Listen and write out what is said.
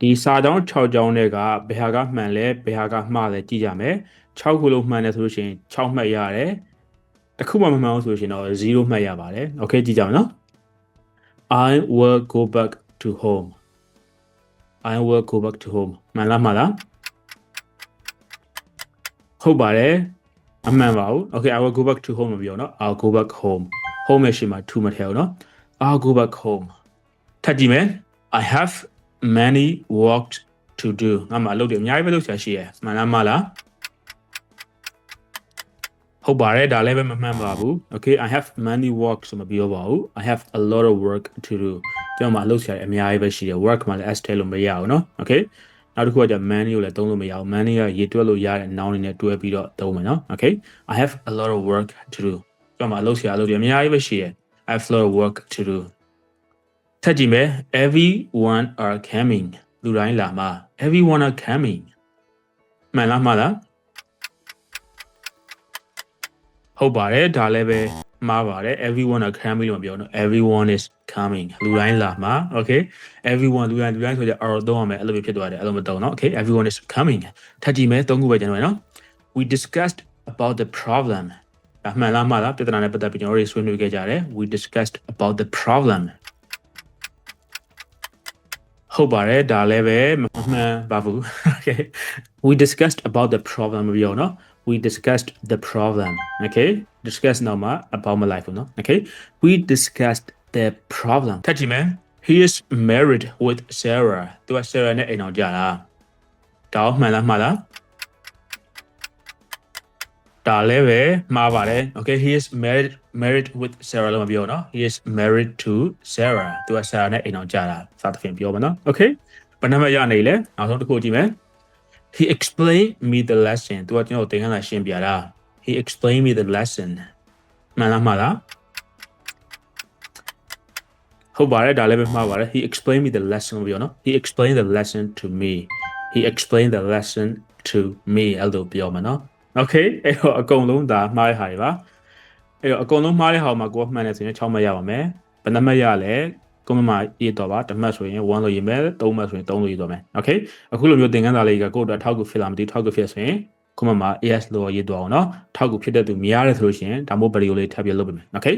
ဒီစာကြောင်း6ကြောင်းတွေကဘယ်ဟာကမှန်လဲဘယ်ဟာကမှားလဲကြည့်ကြမယ်6ခုလုံးမှန်တယ်ဆိုလို့ရှိရင်6မှတ်ရတယ်တစ်ခုမှမမှန်ဘူးဆိုလို့ရှိရင်တော့0မှတ်ရပါတယ်โอเคကြည့်ကြမယ်နော် I will go back to home I will go back to home မှန်လားမှားလားဟုတ်ပါတယ်အမှန်ပါဘူး Okay I will go back to home မပြောနော် I'll go back home home ရဲ့ရှေ့မှာ to မထည့်ဘူးနော် I'll go back home ထပ်ကြည့်မယ် I have many work to do ငါမှအလုပ်တွေအများကြီးပဲလုပ်ချင်ရှိရယ်မှန်လားမလားဟုတ်ပါတယ်ဒါလည်းပဲမမှန်ပါဘူး okay i have many work ဆိုမပြောပါဘူး i have a lot of work to do ကျွန်တော်မှအလုပ်ဆရာအများကြီးပဲရှိတယ် work မှာလည်း s ထဲလို့မရအောင်နော် okay နောက်တစ်ခုကကျ many ကိုလည်းသုံးလို့မရအောင် many ကရေတွက်လို့ရတဲ့ noun တွေနဲ့တွဲပြီးတော့သုံးမယ်နော် okay i have a lot of work to do ကျွန်တော်မှအလုပ်ဆရာအလုပ်တွေအများကြီးပဲရှိတယ် i have a lot of work to do Tajime, everyone are coming လူတိုင်းလာမှာ everyone are coming မှန်လားမှားလား?ဟုတ်ပါတယ်ဒါလည်းပဲမှားပါတယ် everyone are coming လို့ပြောတော့ everyone is coming လူတိုင်းလာမှာ okay? Everyone လူတိုင်းလူတိုင်းဆိုကြ are တော့အောင်မယ်အဲ့လိုဖြစ်သွားတယ်အဲ့လိုမတုံတော့ okay? Everyone is coming ထပ်ကြည့်မယ်သုံးခုပဲကျွန်တော်ရနော် we discussed about the problem အမှန်လားမှားလားပြဿနာနဲ့ပတ်သက်ပြီးကျွန်တော်တို့ဆွေးနွေးခဲ့ကြတယ် we discussed about the problem ဟုတ်ပါတယ်ဒါလည်းပဲမမှန်ပါဘူး okay we discussed about the problem မပြောเนาะ we discussed the problem okay discuss နောက်မှာ about မလိုက်ဘူးเนาะ okay we discussed the problem ထပ်ကြည့်မယ် he is married with sarah သူက sarah နဲ့အိမ်အောင်ကြတာဒါမှန်လားမှားလား ဒါလည်းပဲမှားပါတယ် okay he is married married with Sarah လို့မပြောနော် he is married to Sarah သူက Sarah နဲ့အိမ်အောင်ကြာတာစသဖြင့်ပြောပါနော် okay ဘယ်နှမရနေလဲနောက်ဆုံးတစ်ခုကြည့်မယ် he explained me the lesson သူကကျွန်တော်သင်ခန်းစာရှင်းပြတာ he explained me the lesson မှန်လားမှားလားဟုတ်ပါတယ်ဒါလည်းပဲမှားပါတယ် he explained me the lesson လို့ပြောနော် he explained the lesson to me he explained the lesson to me အဲ့လိုပြောမှာနော် นาะ okay အဲ့တော့အကုန်လုံးဒါမှားတဲ့ဟာတွေပါအဲ့တော့အကုန်လုံးမှားတဲ့ဟာမှာကိုယ်ကမှန်တယ်ဆိုရင်6မှတ်ရပါမယ်ဘယ်နှမှတ်ရလဲကိုမမရေးတော့ပါတစ်မှတ်ဆိုရင်1လို့ရေးမယ်3မှတ်ဆိုရင်3လို့ရေးတော့မယ် okay အခုလိုမျိုးသင်ခန်းစာလေးကကိုယ့်အတွက်ထောက်ကူဖြစ်လာမသိထောက်ကူဖြစ်ဆိုရင်ကိုမမ AS လို့ရေးတော့အောင်เนาะထောက်ကူဖြစ်တဲ့သူများတယ်ဆိုလို့ရှိရင်ဒါမှမဟုတ်ဗီဒီယိုလေးထပ်ပြီးလုပ်ပေးမယ် okay